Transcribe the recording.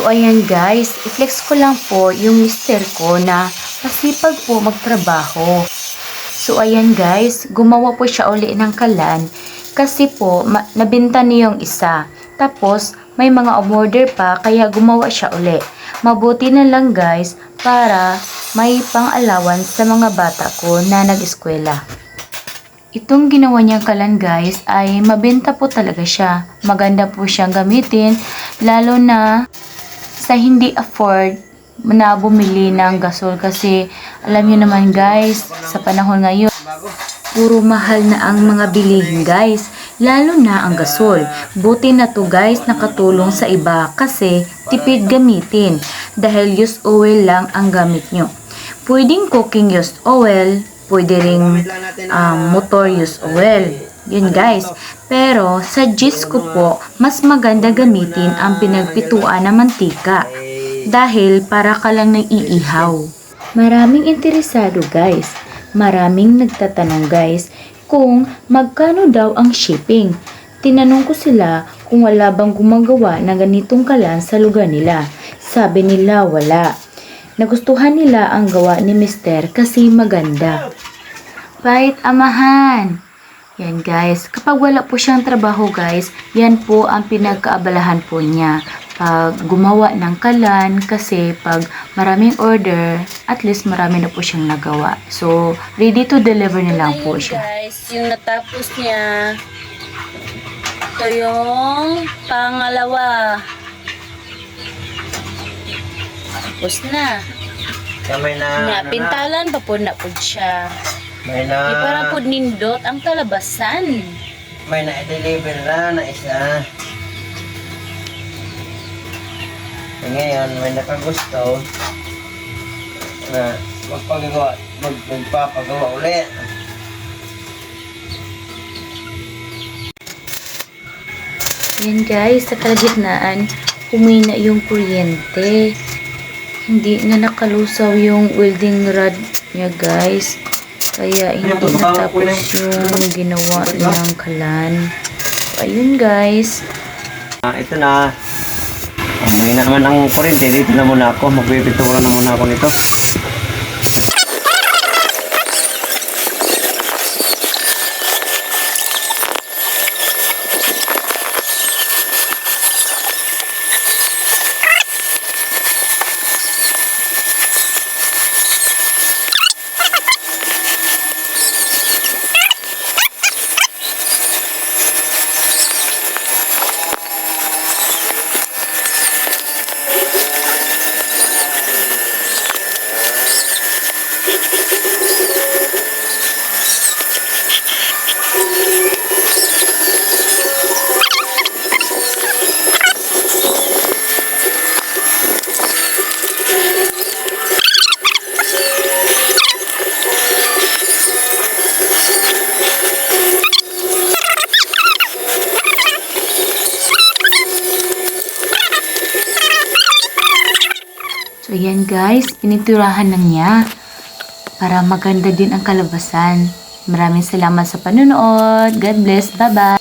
So ayan guys, i-flex ko lang po yung mister ko na masipag po magtrabaho. So ayan guys, gumawa po siya uli ng kalan kasi po nabinta niya yung isa. Tapos may mga umorder pa kaya gumawa siya uli. Mabuti na lang guys para may pang-allowance sa mga bata ko na nag-eskwela. Itong ginawa niyang kalan guys ay mabenta po talaga siya. Maganda po siyang gamitin lalo na sa hindi afford na bumili ng gasol. Kasi alam niyo naman guys sa panahon ngayon puro mahal na ang mga bilihin guys. Lalo na ang gasol. Buti na to guys nakatulong sa iba kasi tipid gamitin. Dahil used oil lang ang gamit nyo. Pwedeng cooking used oil pwede ring um, motor used oil yun guys. Pero sa gist ko po, mas maganda gamitin ang pinagpituan na mantika. Dahil para ka lang naiihaw. Maraming interesado guys. Maraming nagtatanong guys kung magkano daw ang shipping. Tinanong ko sila kung wala bang gumagawa ng ganitong kalan sa lugar nila. Sabi nila wala. Nagustuhan nila ang gawa ni Mister kasi maganda. Bait amahan. Yan guys, kapag wala po siyang trabaho guys, yan po ang pinagkaabalahan po niya. Pag gumawa ng kalan, kasi pag maraming order, at least marami na po siyang nagawa. So, ready to deliver na lang po siya. guys, yung natapos niya. Ito yung pangalawa. Tapos na. Kamay na, ano na, pintalan pa po na po siya. May na, Di para po nindot ang kalabasan. may na deliver na na isa. E ngayon, may nakagusto na magpagawa, mag, magpapagawa ulit. Yan guys, sa kalagitnaan, humina yung kuryente. Hindi na nakalusaw yung welding rod niya guys. Kaya hindi natapos yung ginawa ng kalan. So, ayun guys. Ah, ito na. Umuwi na naman ang kuryente. Dito na muna ako. Magpipintura na muna ako nito. So, yan guys, piniturahan na niya para maganda din ang kalabasan. Maraming salamat sa panonood. God bless. Bye-bye.